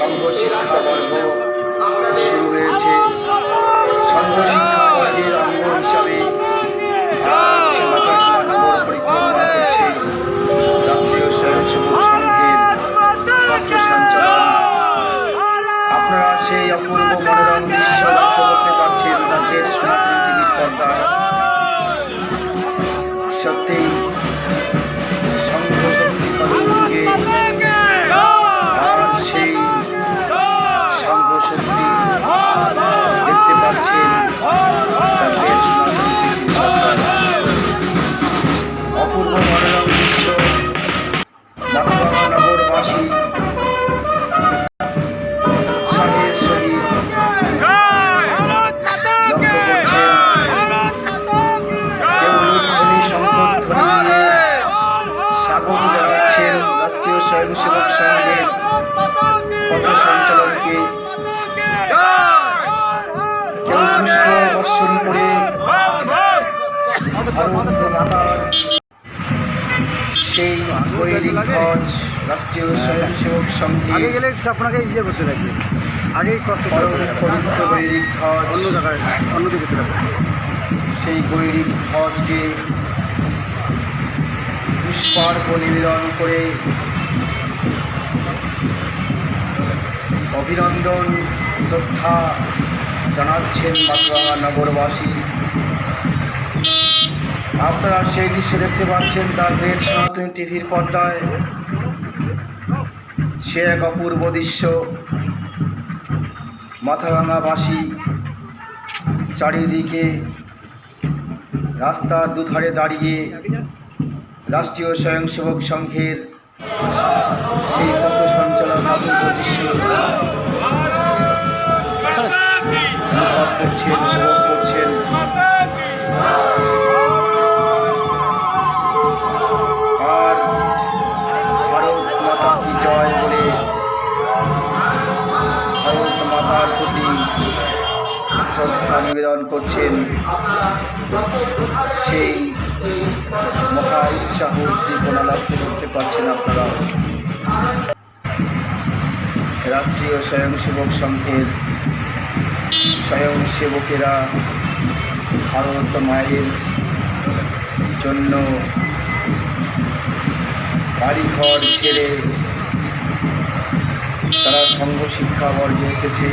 সংঘ শিক্ষা বর্গ শুরু হয়েছে। সংঘ শিক্ষা বর্গের অঙ্গ হিসাবে আজ মাতাকুমা নগর পরিক্রমা করছে। রাষ্ট্রীয় স্বয়ংসেবক সংঘের সঞ্চালন আপনারা সেই অপূর্ব মনোরম দৃশ্য লক্ষ্য করতে পারছেন, তাদের সনাতন পর্দায় পাচ্ছেন অপূর্ব মনোরম দৃশ্য। নগরবাসী উৎসাহের সহিত লক্ষ্য করছেন। কেউ উলুধ্বনি শঙ্করধ্বনি নিয়ে স্বাগত স্বয়ংসেবক সংঘের পথ সঞ্চালনকে বর্ষণ করে সেই ধ্বজ রাষ্ট্রীয় স্বয়ংসেবক সংঘে আগে গেলে আপনাকে ইয়ে করতে লাগবে। আগেই ধ্বজ অন্য জায়গায় অন্য করতে লাগবে। সেই গৈরিক ধ্বজকে পুষ্পার্ঘ নিবেদন করে অভিনন্দন শ্রদ্ধা জানাচ্ছেন মাতৃভাঙা নগরবাসী। আপনারা সেই দৃশ্য দেখতে পাচ্ছেন তার রেড সনাতন টিভির পর্দায়। সে এক অপূর্ব দৃশ্য। মাথাভাঙাবাসী চারিদিকে রাস্তার দুধারে দাঁড়িয়ে রাষ্ট্রীয় স্বয়ংসেবক সংঘের সেই পথ সঞ্চালন অপূর্ব দৃশ্য। মাতার প্রতি শ্রদ্ধা নিবেদন করছেন সেই মহা উৎসাহ উদ্দীপনা লাভ করতে পারছেন আপনারা। রাষ্ট্রীয় স্বয়ংসেবক সংঘের স্বয়ংসেবকেরা ভারত মায়ের জন্য বাড়িঘর ছেড়ে তারা সংঘ শিক্ষা বর্গে এসেছে।